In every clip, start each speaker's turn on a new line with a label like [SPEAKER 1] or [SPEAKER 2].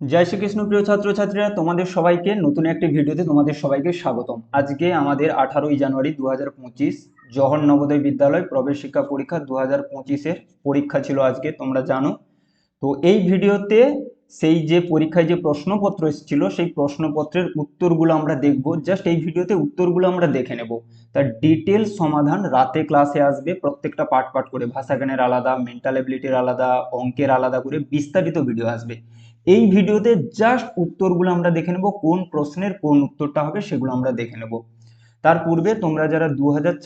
[SPEAKER 1] জয় শ্রীকৃষ্ণ, প্রিয় ছাত্রছাত্রীরা, তোমাদের সবাইকে নতুন একটি ভিডিওতে তোমাদের সবাইকে স্বাগতম। আজকে আমাদের আঠারোই জানুয়ারি দু হাজার পঁচিশ, জওহর নবোদয় বিদ্যালয় প্রবেশ শিক্ষা পরীক্ষা দু হাজার পঁচিশের পরীক্ষা ছিল আজকে, তোমরা জানো। তো এই ভিডিওতে সেই যে পরীক্ষায় যে প্রশ্নপত্র এসেছিল, সেই প্রশ্নপত্রের উত্তরগুলো আমরা দেখব। জাস্ট এই ভিডিওতে উত্তরগুলো আমরা দেখে নেব। তার ডিটেল সমাধান রাতে ক্লাসে আসবে, প্রত্যেকটা পার্ট পার্ট করে, ভাষা জ্ঞানের আলাদা মেন্টাল এবিলিটির আলাদা, অঙ্কের আলাদা করে বিস্তারিত ভিডিও আসবে। এই ভিডিওতে জাস্ট উত্তরগুলো আমরা দেখে নেব, কোন প্রশ্নের কোন উত্তরটা হবে সেগুলো আমরা দেখে নেব। তার পূর্বে তোমরা যারা দু হাজার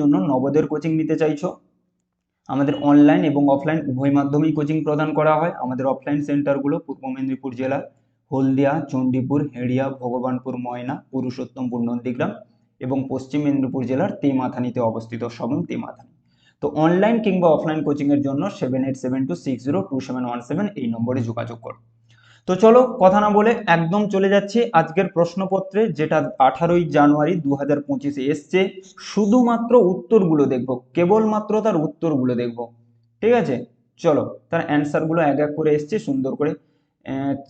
[SPEAKER 1] জন্য নবোদয়ের কোচিং নিতে চাইছো, আমাদের অনলাইন এবং অফলাইন উভয় মাধ্যমেই কোচিং প্রদান করা হয়। আমাদের অফলাইন সেন্টারগুলো পূর্ব মেদিনীপুর জেলার হলদিয়া, চণ্ডীপুর, হেড়িয়া, ভগবানপুর, ময়না পুরুষোত্তমপুর নন্দীগ্রাম এবং পশ্চিম মেদিনীপুর জেলার তেমাথানিতে অবস্থিত সবং তেমাথানি। তো অনলাইন কিংবা অফলাইন কোচিংয়ের জন্য seven eight seven two six zero two seven one seven এই নম্বরে যোগাযোগ করো। তো চলো কথা না বলে একদম চলে যাচ্ছি আজকের প্রশ্নপত্রে, যেটা আঠারোই জানুয়ারি দু হাজার পঁচিশে এসছে। শুধুমাত্র উত্তরগুলো দেখব, কেবলমাত্র তার উত্তরগুলো দেখব। ঠিক আছে? চলো, তার অ্যান্সারগুলো এক এক করে এসছে, সুন্দর করে।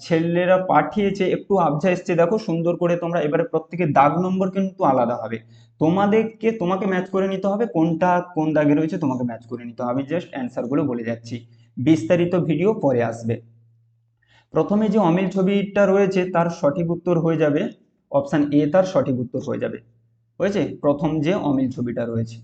[SPEAKER 1] ছেলেরা পাঠিয়েছে, একটু আবঝা এসছে। দেখো, সুন্দর করে তোমরা এবারে প্রত্যেকে দাগ নম্বর কিন্তু আলাদা হবে। তোমাদেরকে, তোমাকে ম্যাচ করে নিতে হবে, কোনটা কোন দাগে রয়েছে তোমাকে ম্যাচ করে নিতে হবে। জাস্ট অ্যান্সারগুলো বলে যাচ্ছি। বিস্তারিত ভিডিও পরে আসবে। প্রথমে যে অমিল ছবিটা রয়েছে, তার সঠিক উত্তর হয়ে যাবে। অপশান এ তার সঠিক উত্তর হয়ে যাবে। হয়েছে? প্রথম যে অমিল ছবিটা রয়েছে।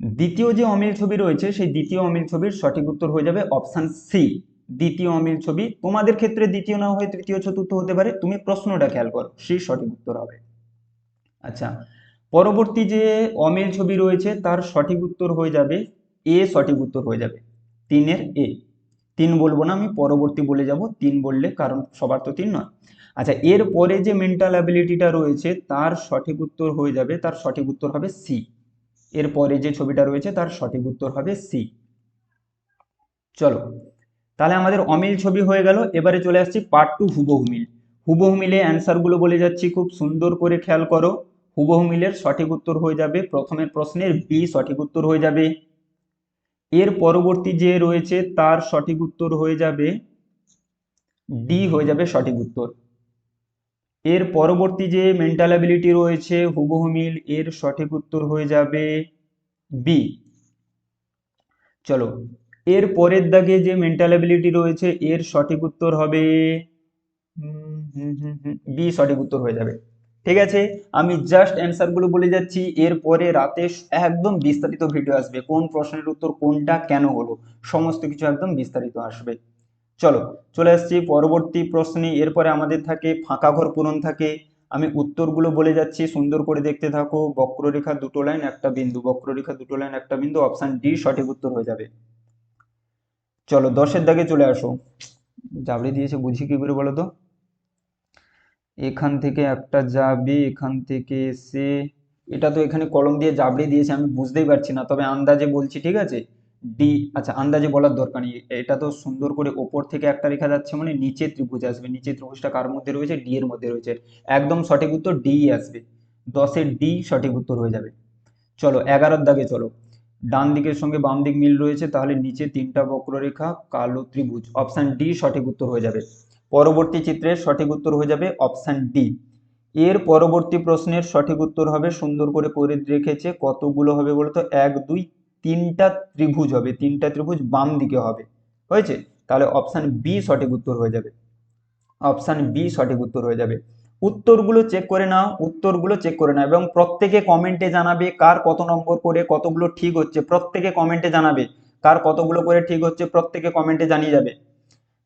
[SPEAKER 1] দ্বিতীয় যে অমিল ছবি রয়েছে, সেই দ্বিতীয় অমিল ছবির সঠিক উত্তর হয়ে যাবে অপশান সি। দ্বিতীয় অমিল ছবি, তোমাদের ক্ষেত্রে দ্বিতীয় না হয়ে তৃতীয় চতুর্থ হতে পারে, তুমি প্রশ্নটা খেয়াল করো সি সঠিক উত্তর হবে। আচ্ছা পরবর্তী যে অমিল ছবি রয়েছে, তার সঠিক উত্তর হয়ে যাবে, এ সঠিক উত্তর হয়ে যাবে, তিনের এ। তিন বলব না, আমি পরবর্তী বলে যাব, তিন বললে কারণ সবার তো তিন নয়। আচ্ছা এর পরে যে মেন্টাল অ্যাবিলিটিটা রয়েছে, তার সঠিক উত্তর হয়ে যাবে, তার সঠিক উত্তর হবে সি এর পরে যে ছবিটা রয়েছে, তার সঠিক উত্তর হবে সি চলো, তাহলে আমাদের অমিল ছবি হয়ে গেল, এবারে চলে আসছি পার্ট টু হুবহু মিল। হুবহু মিলে অ্যান্সারগুলো বলে যাচ্ছি, খুব সুন্দর করে খেয়াল করো। হুবহু মিলের সঠিক উত্তর হয়ে যাবে, প্রথমের প্রশ্নের বি সঠিক উত্তর হয়ে যাবে। এর পরবর্তী যে রয়েছে তার সঠিক উত্তর হয়ে যাবে ডি হয়ে যাবে সঠিক উত্তর। এর পরবর্তী যে মেন্টাল অ্যাবিলিটি রয়েছে, হুবহু মিল, এর সঠিক উত্তর হয়ে যাবে বি চলো, এর পরের দাগে যে মেন্টাল অ্যাবিলিটি রয়েছে, এর সঠিক উত্তর হবে বি সঠিক উত্তর হয়ে যাবে। ঠিক আছে? আমি জাস্ট অ্যান্সারগুলো বলে যাচ্ছি, এরপরে রাতে একদম বিস্তারিত ভিডিও আসবে, কোন প্রশ্নের উত্তর কোনটা, কেন হলো, সমস্ত কিছু একদম বিস্তারিত আসবে। চলো, চলে আসছি পরবর্তী প্রশ্নে, এরপরে আমাদের থাকে, ফাঁকা ঘর পূরণ থাকে। আমি উত্তরগুলো বলে যাচ্ছি, সুন্দর করে দেখতে থাকো, বক্ররেখা দুটো লাইন একটা বিন্দু, বক্ররেখা দুটো লাইন একটা বিন্দু অপশন ডি সঠিক উত্তর হয়ে যাবে। চলো, দশের দাগে চলে আসো। জাবড়ে দিয়েছে, বুঝি কি করে বলো তো? এখান থেকে একটা যাবে, এখান থেকে এসে, এটা তো এখানে কলম দিয়ে জাবড়ে দিয়েছে, আমি বুঝতেই পারছি না। তবে আন্দাজে বলছি, ঠিক আছে? ডি আচ্ছা আন্দাজে বলার দরকার নেই। এটা তো সুন্দর করে ওপর থেকে একটা রেখা যাচ্ছে মানে নিচে ত্রিভুজ আসবে। নিচে ত্রিভুজটা কার মধ্যে রয়েছে? ডি এর মধ্যে রয়েছে। একদম সঠিক উত্তর ডি আসবে। দশের ডি সঠিক উত্তর হয়ে যাবে। চলো, এগারোর দাগে চলো। ডান দিকের সঙ্গে বাম দিক মিল রয়েছে, তাহলে নিচে তিনটা বক্ররেখা, কালো ত্রিভুজ। অপশান ডি সঠিক উত্তর হয়ে যাবে। পরবর্তী চিত্রের সঠিক উত্তর হয়ে যাবে অপশান ডি। এর পরবর্তী প্রশ্নের সঠিক উত্তর হবে, সুন্দর করে করে রেখেছে, কতগুলো হবে বলতো? এক, দুই, তিনটা ত্রিভুজ হবে, তিনটা ত্রিভুজ বাম দিকে হবে। হয়েছে? তাহলে অপশান বি সঠিক উত্তর হয়ে যাবে। অপশান বি সঠিক উত্তর হয়ে যাবে। উত্তরগুলো চেক করে নাও, উত্তরগুলো চেক করে নাও এবং প্রত্যেকে কমেন্টে জানাবে কার কত নম্বর করে কতগুলো ঠিক হচ্ছে। প্রত্যেকে কমেন্টে জানাবে কার কতগুলো করে ঠিক হচ্ছে, প্রত্যেকে কমেন্টে জানিয়ে যাবে।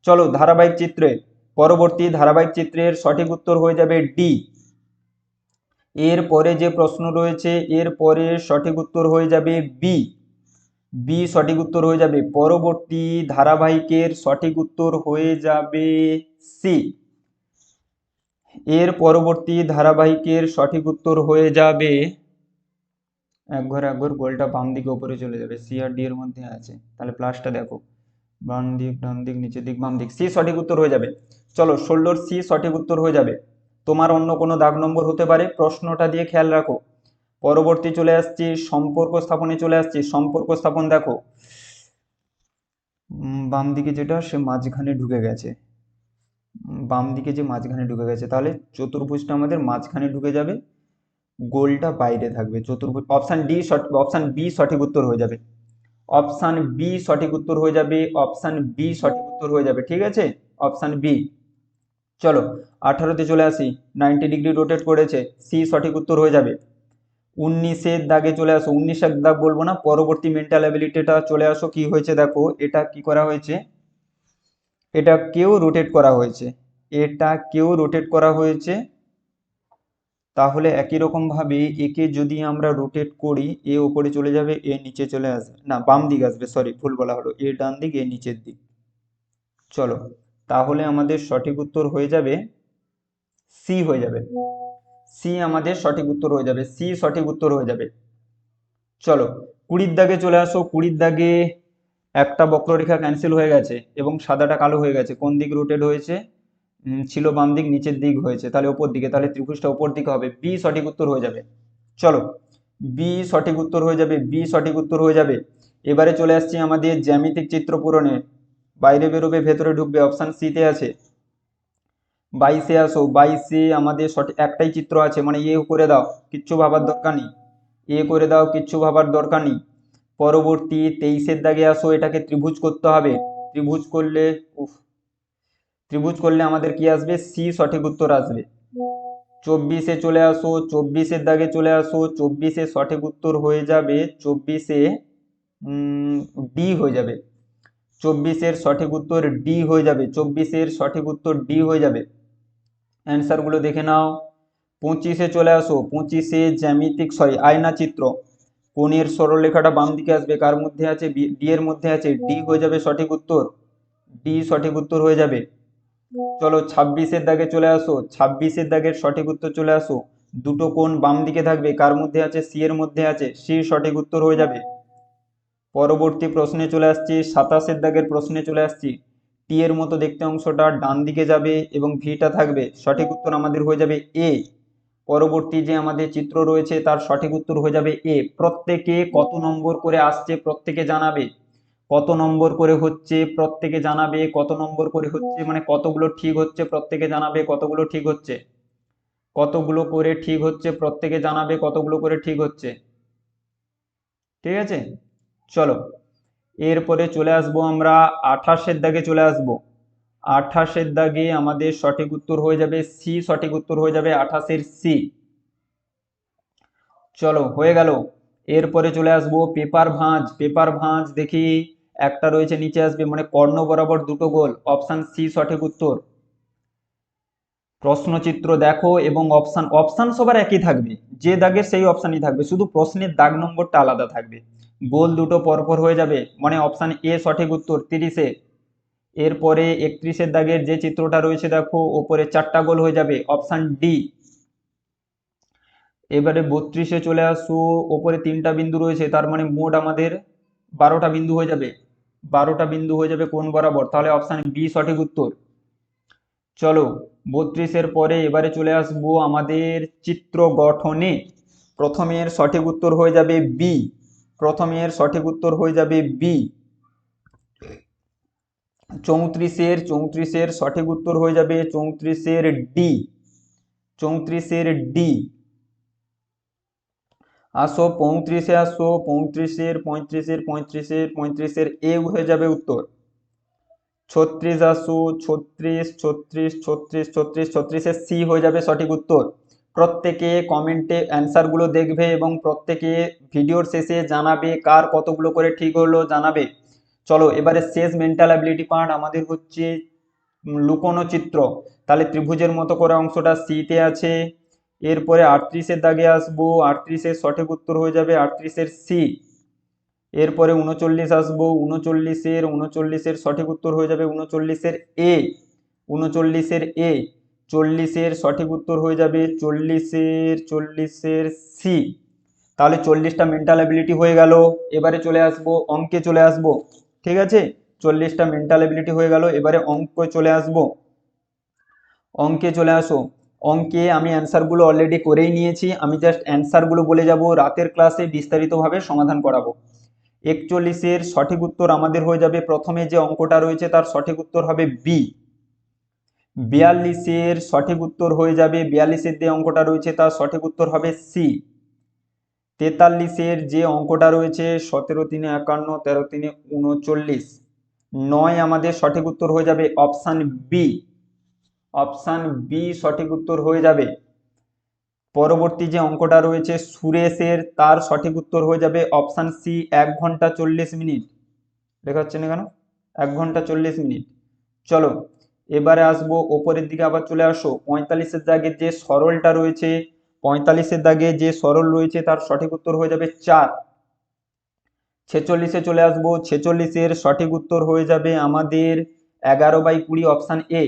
[SPEAKER 1] চলো ধারাবাহিক চিত্রে পরবর্তী ধারাবাহিক চিত্রের সঠিক উত্তর হয়ে যাবে ডি এর পরে যে প্রশ্ন রয়েছে এর পরে সঠিক উত্তর হয়ে যাবে বি বি সঠিক উত্তর হয়ে যাবে। পরবর্তী ধারাবাহিকের সঠিক উত্তর হয়ে যাবে সি এর পরবর্তী ধারাবাহিকের সঠিক উত্তর হয়ে যাবে, এক ঘর এক ঘর গোলটা বাম দিকে উপরে চলে যাবে। সি আর ডি এর মধ্যে আছে। তাহলে প্লাসটা দেখো। বাম দিক, ডান দিক, নিচের দিক, বাম দিক, সি সঠিক উত্তর হয়ে যাবে। চলো, ষোলোর সি সঠিক উত্তর হয়ে যাবে। তোমার অন্য কোনো দাগ নম্বর হতে পারে, প্রশ্নটা দিয়ে খেয়াল রাখো। পরবর্তী চলে আসছি, সম্পর্ক স্থাপনে চলে আসছি, সম্পর্ক স্থাপন দেখো। বাম দিকে যেটা, সে মাঝখানে ঢুকে গেছে। বাম দিকে যে মাঝখানে ঢুকে গেছে, তাহলে চতুর্ভুজটা আমাদের মাঝখানে ঢুকে যাবে। গোলটা বাইরে থাকবে, চতুর্ভুজ, অপশান ডি অপশান বি সঠিক উত্তর হয়ে যাবে। অপশান বি সঠিক উত্তর হয়ে যাবে, অপশান বি সঠিক উত্তর হয়ে যাবে, ঠিক আছে? অপশান বি চলো, আঠারোতে চলে আসি নাইনটি ডিগ্রি রোটেট করেছে সি সঠিক উত্তর হয়ে যাবে। উনিশের দাগে চলে আসো, উনিশের দাগ বলব না, পরবর্তী মেন্টাল অ্যাবিলিটিটা চলে আসো, কি হয়েছে দেখো, এটা কি করা হয়েছে? এটা কেউ রোটেট করা হয়েছে, এটা কেউ রোটেট করা হয়েছে তাহলে একই রকম ভাবে একে যদি আমরা রোটেট করি, এ উপরে চলে যাবে, এ নিচে চলে আসবে। না বাম দিক আসবে সরি ভুল বলা হলো। এ ডান দিক এ নিচের দিক। চলো, তাহলে আমাদের সঠিক উত্তর হয়ে যাবে সি হয়ে যাবে। সি আমাদের সঠিক উত্তর হয়ে যাবে। সি সঠিক উত্তর হয়ে যাবে। চলো, কুড়ির দাগে চলে আসো। কুড়ির দাগে একটা বক্ররেখা ক্যান্সেল হয়ে গেছে এবং সাদাটা কালো হয়ে গেছে। কোন দিক রোটেট হয়েছে? ছিল বাম দিক নিচের দিক হয়েছে। তাহলে ওপর দিকে, তাহলে ত্রিভুজটা ওপর দিকে হবে। বি সঠিক উত্তর হয়ে যাবে। চলো বি সঠিক উত্তর হয়ে যাবে বি সঠিক উত্তর হয়ে যাবে। এবারে চলে আসছি আমাদের জ্যামিতিক চিত্র পূরণে। বাইরে বেরোবে, ভেতরে ঢুকবে অপশান সিতে আছে। বাইশে আসো বাইশে আমাদের সঠিক, একটাই চিত্র আছে মানে এ করে দাও, কিচ্ছু ভাবার দরকার নেই। এ করে দাও, কিচ্ছু ভাবার দরকার নেই। পরবর্তী তেইশের দাগে আসো, এটাকে ত্রিভুজ করতে হবে। ত্রিভুজ করলে, উফ ত্রিভুজ করলে আমাদের কি আসবে? সি সঠিক উত্তর আসবে। চব্বিশে চলে আসো, চব্বিশের দাগে চলে আসো, চব্বিশে সঠিক উত্তর হয়ে যাবে, চব্বিশে ডি হয়ে যাবে। চব্বিশের সঠিক উত্তর ডি হয়ে যাবে, চব্বিশের সঠিক উত্তর ডি হয়ে যাবে। অ্যান্সারগুলো দেখে নাও। পঁচিশে চলে আসো, পঁচিশে জ্যামিতিক সরি আয়না চিত্র। কোণের সরলরেখাটা বাম দিকে আসবে, কার মধ্যে আছে? ডি এর মধ্যে আছে ডি হয়ে যাবে সঠিক উত্তর। ডি সঠিক উত্তর হয়ে যাবে। চলো ছাব্বিশের দাগে চলে আসো। ছাব্বিশের দাগের সঠিক উত্তর চলে আসো। দুটো কোণ বাম দিকে থাকবে। কার মধ্যে আছে? সি এর মধ্যে আছে। সি সঠিক উত্তর হয়ে যাবে। পরবর্তী প্রশ্নে চলে আসছি। সাতাশের দাগের প্রশ্নে চলে আসছি। টি এর মতো দেখতে অংশটা ডান দিকে যাবে এবং ভিটা থাকবে। সঠিক উত্তর আমাদের হয়ে যাবে এ পরবর্তী যে আমাদের চিত্র রয়েছে, তার সঠিক উত্তর হয়ে যাবে এ প্রত্যেকে কত নম্বর করে আসছে প্রত্যেকে জানাবে। কত নম্বর করে হচ্ছে প্রত্যেকে জানাবে, কত নম্বর করে হচ্ছে মানে কতগুলো ঠিক হচ্ছে প্রত্যেকে জানাবে, কতগুলো ঠিক হচ্ছে? কতগুলো করে ঠিক হচ্ছে প্রত্যেকে জানাবে, কতগুলো করে ঠিক হচ্ছে? ঠিক আছে? চলো, এরপরে চলে আসব আমরা আঠাশের দাগে চলে আসব। আঠাশের দাগে আমাদের সঠিক উত্তর হয়ে যাবে সি সঠিক উত্তর হয়ে যাবে আঠাশের সি চলো, হয়ে গেল। এরপরে চলে আসব পেপার ভাঁজ পেপার ভাঁজ দেখি। একটা রয়েছে, নিচে আসবে মানে কর্ণ বরাবর দুটো গোল। অপশান সি, সঠিক উত্তর। প্রশ্নচিত্র দেখো এবং অপশান অপশান সবার একই থাকবে। যে দাগের সেই অপশানই থাকবে। শুধু প্রশ্নের দাগ নম্বরটা আলাদা থাকবে। গোল দুটো পরপর হয়ে যাবে মানে অপশান এ সঠিক উত্তর, তিরিশে। এরপরে একত্রিশের দাগের যে চিত্রটা রয়েছে দেখো, ওপরে চারটা গোল হয়ে যাবে, অপশান ডি। এবারে বত্রিশে চলে আসো, ওপরে তিনটা বিন্দু রয়েছে, তার মানে মোট আমাদের বারোটা বিন্দু হয়ে যাবে। বারোটা বিন্দু হয়ে যাবে কোন বরাবর? তাহলে অপশান বি সঠিক উত্তর। চলো, বত্রিশের পরে এবারে চলে আসব আমাদের চিত্র গঠনে। প্রথমের সঠিক উত্তর হয়ে যাবে বি প্রথমের সঠিক উত্তর হয়ে যাবে বি চৌত্রিশের চৌত্রিশের সঠিক উত্তর হয়ে যাবে চৌত্রিশের ডি চৌত্রিশের ডি আসো পঁয়ত্রিশে আসো, পঁয়ত্রিশের পঁয়ত্রিশের পঁয়ত্রিশের পঁয়ত্রিশের এ হয়ে যাবে উত্তর। ছত্রিশ আসো, ছত্রিশ ছত্রিশ ছত্রিশ ছত্রিশ, ছত্রিশের সি হয়ে যাবে সঠিক উত্তর। প্রত্যেকে কমেন্টে অ্যান্সারগুলো দেখবে এবং প্রত্যেকে ভিডিওর শেষে জানাবে কার কতগুলো করে ঠিক হলো, জানাবে। চলো, এবারে শেষ মেন্টাল অ্যাবিলিটি পার্ট আমাদের হচ্ছে লুকোনো চিত্র। তাহলে ত্রিভুজের মতো করে অংশটা সিতে আছে। এরপরে আটত্রিশের দাগে আসব, আটত্রিশের সঠিক উত্তর হয়ে যাবে আটত্রিশের সি এরপরে উনচল্লিশ আসব, উনচল্লিশের উনচল্লিশের সঠিক উত্তর হয়ে যাবে উনচল্লিশের এ উনচল্লিশের এ চল্লিশের সঠিক উত্তর হয়ে যাবে চল্লিশের চল্লিশের সি তাহলে চল্লিশটা মেন্টাল অ্যাবিলিটি হয়ে গেল, এবারে চলে আসব অঙ্কে চলে আসব, ঠিক আছে? চল্লিশটা মেন্টাল অ্যাবিলিটি হয়ে গেল, এবারে অঙ্ক চলে আসব। অঙ্কে চলে আসো। অঙ্কে আমি অ্যান্সারগুলো অলরেডি করেই নিয়েছি। আমি জাস্ট অ্যান্সারগুলো বলে যাব, রাতের ক্লাসে বিস্তারিতভাবে সমাধান করাবো। একচল্লিশের সঠিক উত্তর আমাদের হয়ে যাবে। প্রথমে যে অঙ্কটা রয়েছে তার সঠিক উত্তর হবে বি বিয়াল্লিশের সঠিক উত্তর হয়ে যাবে। বিয়াল্লিশের যে অঙ্কটা রয়েছে তার সঠিক উত্তর হবে সি তেতাল্লিশের যে অঙ্কটা রয়েছে, সতেরো তিনে একান্ন, তেরো তিনে উনচল্লিশ। নয় আমাদের সঠিক উত্তর হয়ে যাবে অপশান বি অপশান বি সঠিক উত্তর হয়ে যাবে। পরবর্তী যে অঙ্কটা রয়েছে সুরেশের, তার সঠিক উত্তর হয়ে যাবে অপশান সি এক ঘণ্টা চল্লিশ মিনিট। লেখা হচ্ছে না কেন এক ঘণ্টা চল্লিশ মিনিট। চলো, এবারে আসব, ওপরের দিকে আবার চলে আসো। পঁয়তাল্লিশের দাগে যে সরলটা রয়েছে, পঁয়তাল্লিশের দাগে যে সরল রয়েছে, তার সঠিক উত্তর হয়ে যাবে চার। ছেচল্লিশে চলে আসব, ছেচল্লিশের সঠিক উত্তর হয়ে যাবে আমাদের এগারো বাই কুড়ি অপশান এ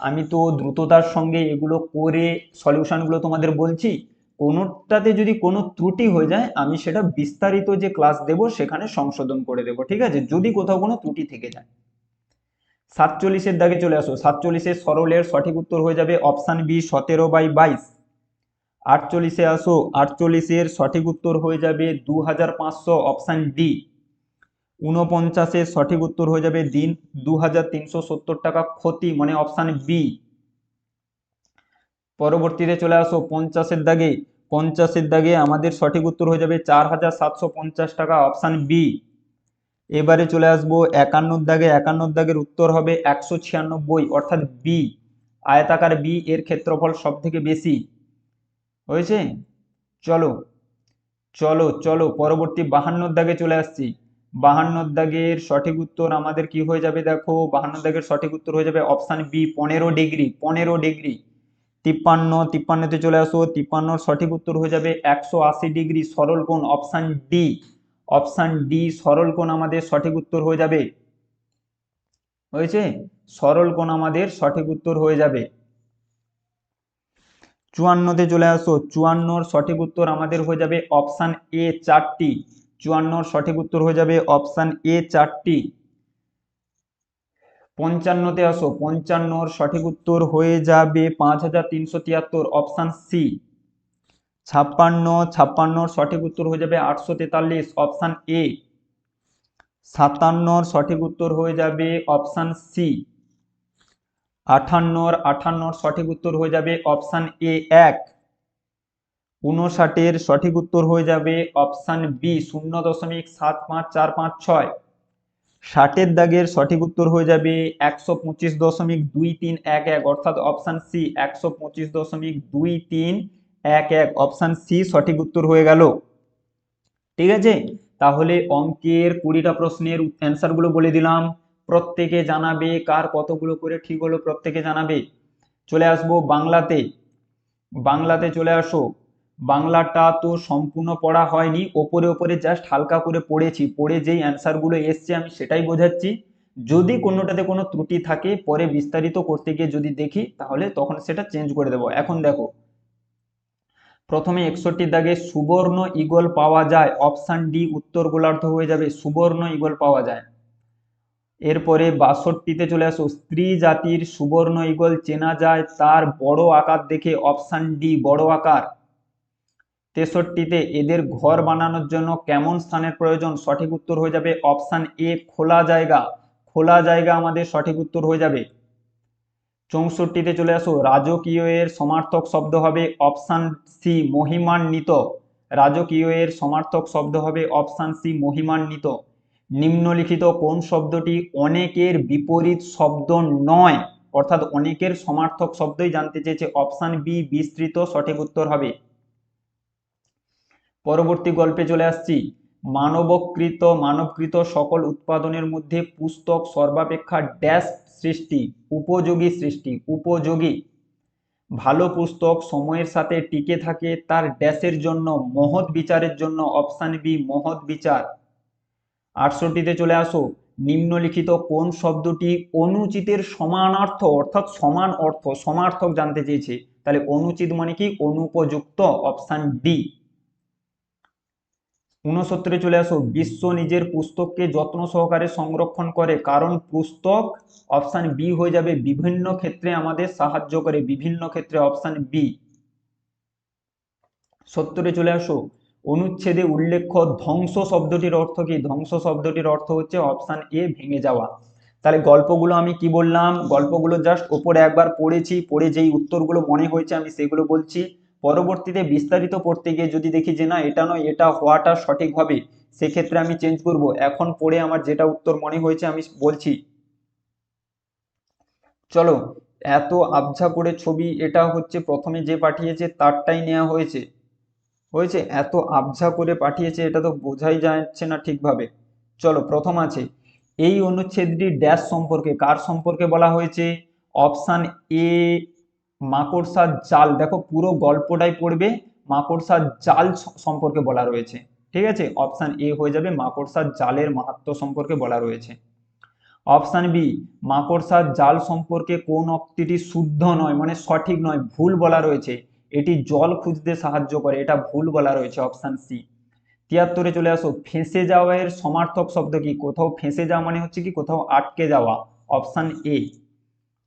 [SPEAKER 1] আমি তো দ্রুততার সঙ্গে এগুলো করে সলিউশনগুলো তোমাদের বলছি। কোনোটাতে যদি কোনো ত্রুটি হয়ে যায়, আমি সেটা বিস্তারিত যে ক্লাস দেব, সেখানে সংশোধন করে দেব, ঠিক আছে? যদি কোথাও কোনো ত্রুটি থেকে যায়। সাতচল্লিশের দাগে চলে আসো। সাতচল্লিশের সরলের সঠিক উত্তর হয়ে যাবে অপশান বি সতেরো বাই বাইশ। আটচল্লিশে আসো। আটচল্লিশের সঠিক উত্তর হয়ে যাবে দু হাজার পাঁচশো অপশান ডি উনপঞ্চাশের সঠিক উত্তর হয়ে যাবে দিন দু হাজার তিনশো সত্তর টাকা ক্ষতি মানে অপশান বি পরবর্তীতে চলে আসো, পঞ্চাশের দাগে। পঞ্চাশের দাগে আমাদের সঠিক উত্তর হয়ে যাবে চার হাজার সাতশো পঞ্চাশ টাকা অপশান বি এবারে চলে আসব একান্নর দাগে। একান্নর দাগের উত্তর হবে একশো ছিয়ানব্বই, অর্থাৎ বি আয়তাকার বি এর ক্ষেত্রফল সব থেকে বেশি। হয়েছে? চলো চলো চলো, পরবর্তী বাহান্নর দাগে চলে আসছি। বাহান্নর দাগের সঠিক উত্তর আমাদের কি হয়ে যাবে দেখো? বাহান্নর দাগের সঠিক উত্তর হয়ে যাবে অপশান বি পনেরো ডিগ্রি পনেরো ডিগ্রি তিপ্পান্ন, তিপ্পান্নতে চলে আসো, তিপ্পান্নর সঠিক উত্তর হয়ে যাবে একশো আশি ডিগ্রি সরল কোণ অপশান ডি অপশান ডি সরল কোণ আমাদের সঠিক উত্তর হয়ে যাবে। হয়েছে? সরল কোণ আমাদের সঠিক উত্তর হয়ে যাবে। চুয়ান্নতে চলে আসো, চুয়ান্নর সঠিক উত্তর আমাদের হয়ে যাবে অপশান এ চারটি। চুয়ান্নর সঠিক উত্তর হয়ে যাবে অপশান এ চারটি। পঞ্চান্নতে আসো পঞ্চান্নর সঠিক উত্তর হয়ে যাবে পাঁচ হাজার তিনশো তিয়াত্তর, অপশান সি। ছাপ্পান্ন ছাপ্পান্নর সঠিক উত্তর হয়ে যাবে আটশো তেতাল্লিশ, অপশান এ। সাতান্নর সঠিক উত্তর হয়ে যাবে অপশান সি। আঠান্নর আঠান্নর সঠিক উত্তর হয়ে যাবে অপশান এ এক। উনষাটের সঠিক উত্তর হয়ে যাবে অপশান বি শূন্য দশমিক সাত পাঁচ চার পাঁচ ছয়। ষাটের দাগের সঠিক উত্তর হয়ে যাবে একশো পঁচিশ দশমিক দুই তিন এক এক, অর্থাৎ অপশান সি একশো পঁচিশ দশমিক দুই তিন এক এক, অপশান সি সঠিক উত্তর হয়ে গেল। ঠিক আছে? তাহলে অঙ্কের কুড়িটা প্রশ্নের অ্যান্সারগুলো বলে দিলাম। প্রত্যেকে জানাবে কার কতগুলো করে ঠিক হলো, প্রত্যেকে জানাবে। চলে আসব বাংলাতে। বাংলাতে চলে আসো। বাংলাটা তো সম্পূর্ণ পড়া হয়নি। ওপরে ওপরে জাস্ট হালকা করে পড়েছি। পড়ে যেই অ্যান্সারগুলো এসছে আমি সেটাই বোঝাচ্ছি। যদি কোনোটাতে কোনো ত্রুটি থাকে পরে বিস্তারিত করতে গিয়ে যদি দেখি তাহলে তখন সেটা চেঞ্জ করে দেবো। এখন দেখো। প্রথমে একষট্টির দাগে সুবর্ণ ইগল পাওয়া যায়। অপশান ডি উত্তর গোলার্ধ হয়ে যাবে সুবর্ণ ইগল পাওয়া যায়। এরপরে বাষট্টিতে চলে আসো। স্ত্রী জাতির সুবর্ণ ইগল চেনা যায়। তার বড় আকার দেখে অপশান ডি বড় আকার। তেষট্টিতে এদের ঘর বানানোর জন্য কেমন স্থানের প্রয়োজন? সঠিক উত্তর হয়ে যাবে অপশান এ, খোলা জায়গা। খোলা জায়গা আমাদের সঠিক উত্তর হয়ে যাবে। চৌষট্টিতে চলে আসো। রাজকীয় এর সমার্থক শব্দ হবে অপশান সি, মহিমান্বিত। রাজকীয় এর সমার্থক শব্দ হবে অপশান সি, মহিমান্বিত। নিম্নলিখিত কোন শব্দটি অনেকের বিপরীত শব্দ নয়? অর্থাৎ অনেকের সমার্থক শব্দই জানতে চেয়েছে। অপশান বি, বিস্তৃত সঠিক উত্তর হবে। পরবর্তী গল্পে চলে আসছি। মানবকৃত মানবকৃত সকল উৎপাদনের মধ্যে পুস্তক সর্বাপেক্ষা ড্যাশ সৃষ্টি, উপযোগী সৃষ্টি, উপযোগী। ভালো পুস্তক সময়ের সাথে টিকে থাকে, তার ড্যাশের জন্য, মহৎ বিচারের জন্য অপশান বি, মহৎ বিচার। আটষট্টিতে চলে আসো। নিম্নলিখিত কোন শব্দটি অনুচিতের সমানার্থ, অর্থাৎ সমান অর্থ, সমার্থক জানতে চেয়েছে? তাহলে অনুচিত মানে কি? অনুপযুক্ত, অপশান ডি। উনসত্তরে চলে আসো। বিশ্ব নিজের পুস্তককে যত্ন সহকারে সংরক্ষণ করে, কারণ পুস্তক অপশান বি হয়ে যাবে। বিভিন্ন ক্ষেত্রে আমাদের সাহায্য করে, বিভিন্ন ক্ষেত্রে অপশান বি সত্তরে চলে আসো। অনুচ্ছেদে উল্লেখ্য, ধ্বংস শব্দটির অর্থ কি? ধ্বংস শব্দটির অর্থ হচ্ছে অপশান এ ভেঙে যাওয়া। তাহলে গল্পগুলো আমি কি বললাম? গল্পগুলো জাস্ট ওপরে একবার পড়েছি, পড়ে যেই উত্তরগুলো মনে হয়েছে আমি সেগুলো বলছি। পরবর্তীতে বিস্তারিত পড়তে গিয়ে যদি দেখি যে না, এটা নয়, এটা হওয়াটা সঠিক হবে সেক্ষেত্রে আমি চেঞ্জ করব। এখন পড়ে আমার যেটা উত্তর মনে হয়েছে, আমি বলছি। চলো, এত আবঝা করে ছবি, এটা হচ্ছে প্রথমে যে পাঠিয়েছে, তারটাই নেওয়া হয়েছে। হয়েছে? এত আবঝা করে পাঠিয়েছে, এটা তো বোঝাই যাচ্ছে না ঠিকভাবে। চলো, প্রথম আছে, এই অনুচ্ছেদটি ড্যাশ সম্পর্কে, কার সম্পর্কে বলা হয়েছে? অপশান এ মাকড়সার জাল, দেখো পুরো গল্পটাই পড়বে, মাকড়সার জাল সম্পর্কে বলা রয়েছে। ঠিক আছে? অপশান এ হয়ে যাবে, মাকড়সার জালের মাহাত্ম্য সম্পর্কে বলা রয়েছে। অপশান বি মাকড়সার জাল সম্পর্কে কোন অক্তিটি শুদ্ধ নয় মানে সঠিক নয়, ভুল বলা রয়েছে। এটি জল খুঁজতে সাহায্য করে, এটা ভুল বলা রয়েছে অপশান সি তিয়াত্তরে চলে আসো, ফেঁসে যাওয়া এর সমার্থক শব্দ কি? কোথাও ফেঁসে যাওয়া মানে হচ্ছে কি? কোথাও আটকে যাওয়া। অপশান এ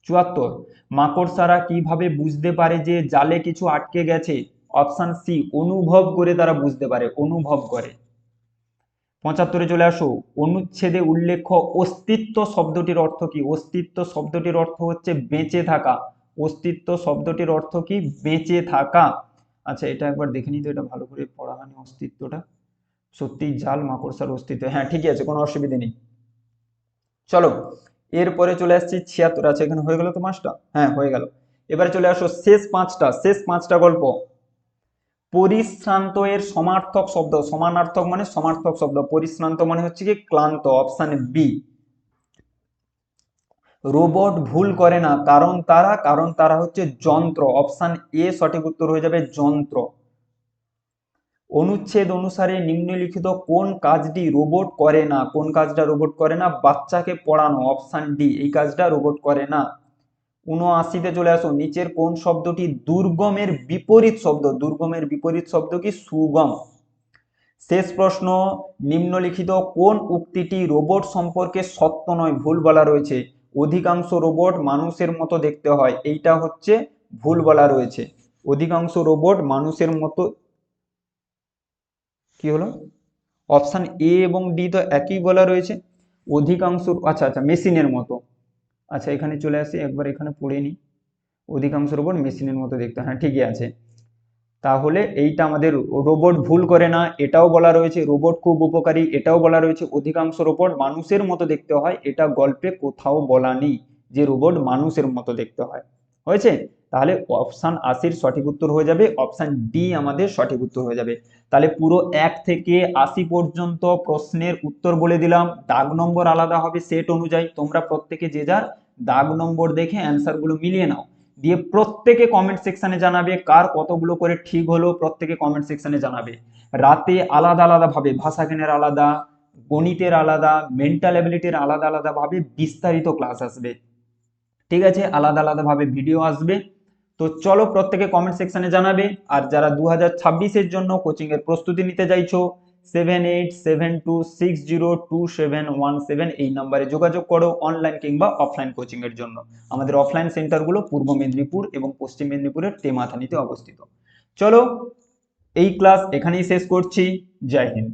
[SPEAKER 1] চুয়াত্তর। মাকড়সারা কীভাবে বুঝতে পারে যে জালে কিছু আটকে গেছে? অপশান সি, অনুভব করে তারা বুঝতে পারে, অনুভব করে। পঁচাত্তরে চলে আসো। অনুচ্ছেদে উল্লেখ্য, অস্তিত্ব শব্দটির অর্থ কি? অস্তিত্ব শব্দটির অর্থ হচ্ছে বেঁচে থাকা। অস্তিত্ব শব্দটির অর্থ কি? বেঁচে থাকা। আচ্ছা এটা একবার দেখে নিতে এটা ভালো করে পড়া হয়নি অস্তিত্বটা। সত্যি জাল মাকড়সার অস্তিত্ব। হ্যাঁ ঠিকই আছে, কোনো অসুবিধে নেই। চলো এরপরে চলে আসছি ছিয়াত্তর আছে এখানে হয়ে গেল তো পাঁচটা? হ্যাঁ হয়ে গেল। এবারে চলে আসো শেষ পাঁচটা শেষ পাঁচটা গল্প। পরিশ্রান্ত এর সমার্থক শব্দ, সমানার্থক মানে সমার্থক শব্দ। পরিশ্রান্ত মানে হচ্ছে কি ক্লান্ত, অপশান বি রোবট ভুল করে না, কারণ তারা কারণ তারা হচ্ছে যন্ত্র। অপশান এ সঠিক উত্তর হয়ে যাবে যন্ত্র। অনুচ্ছেদ অনুসারে নিম্নলিখিত কোন কাজটি রোবট করে না, কোন কাজটা রোবট করে না, বাচ্চাকে পড়ানো, অপশান ডি, এই কাজটা রোবট করে না। উনআশিতে চলে আসো, নিচের কোন শব্দটি দুর্গমের বিপরীত শব্দ, দুর্গমের বিপরীত শব্দ কি সুগম? শেষ প্রশ্ন, নিম্নলিখিত কোন উক্তিটি রোবট সম্পর্কে সত্য নয়, ভুল বলা রয়েছে। অধিকাংশ রোবট মানুষের মতো দেখতে হয়, এইটা হচ্ছে ভুল বলা রয়েছে। অধিকাংশ রোবট মানুষের মতো কি হলো? অপশান এ এবং ডি তো একই বলা রয়েছে। অধিকাংশ আচ্ছা আচ্ছা মেশিনের মতো। আচ্ছা এখানে চলে আসি, একবার এখানে পড়ে নিই। অধিকাংশ রোবট মেশিনের মতো দেখতে হয়। ঠিকই আছে। তাহলে এইটা আমাদের রোবট ভুল করে না, এটাও বলা রয়েছে। রোবট খুব উপকারী, এটাও বলা রয়েছে। অধিকাংশ রোবট মানুষের মতো দেখতে হয়। এটা গল্পে কোথাও বলা নেই যে রোবট মানুষের মতো দেখতে হয়। হয়েছে? তাহলে অপশান আশির সঠিক উত্তর হয়ে যাবে অপশান ডি আমাদের সঠিক উত্তর হয়ে যাবে। তাহলে পুরো এক থেকে আশি পর্যন্ত প্রশ্নের উত্তর বলে দিলাম। দাগ নম্বর আলাদা হবে সেট অনুযায়ী। তোমরা প্রত্যেকে যে যার দাগ নম্বর দেখে অ্যান্সারগুলো মিলিয়ে নাও। দিয়ে প্রত্যেকে কমেন্ট সেকশনে জানাবে কার কতগুলো করে ঠিক হলো, প্রত্যেকে কমেন্ট সেকশনে জানাবে। রাতে আলাদা আলাদা ভাবে, ভাষা জ্ঞানের আলাদা, গণিতের আলাদা মেন্টাল অ্যাবিলিটির আলাদা আলাদা ভাবে বিস্তারিত ক্লাস আসবে। ঠিক আছে? আলাদা আলাদা ভাবে ভিডিও আসবে। তো চলো প্রত্যেকে কমেন্ট সেকশনে জানাবে। আর যারা দু হাজার জন্য কোচিং এর প্রস্তুতি নিতে চাইছো seven eight seven two six zero two seven one seven এই নাম্বারে যোগাযোগ করো অনলাইন কিংবা অফলাইন কোচিং এর জন্য। আমাদের অফলাইন সেন্টারগুলো পূর্ব মেদিনীপুর এবং পশ্চিম মেদিনীপুরের টেমাথানিতে অবস্থিত। চলো এই ক্লাস এখানেই শেষ করছি। জয় হিন্দ।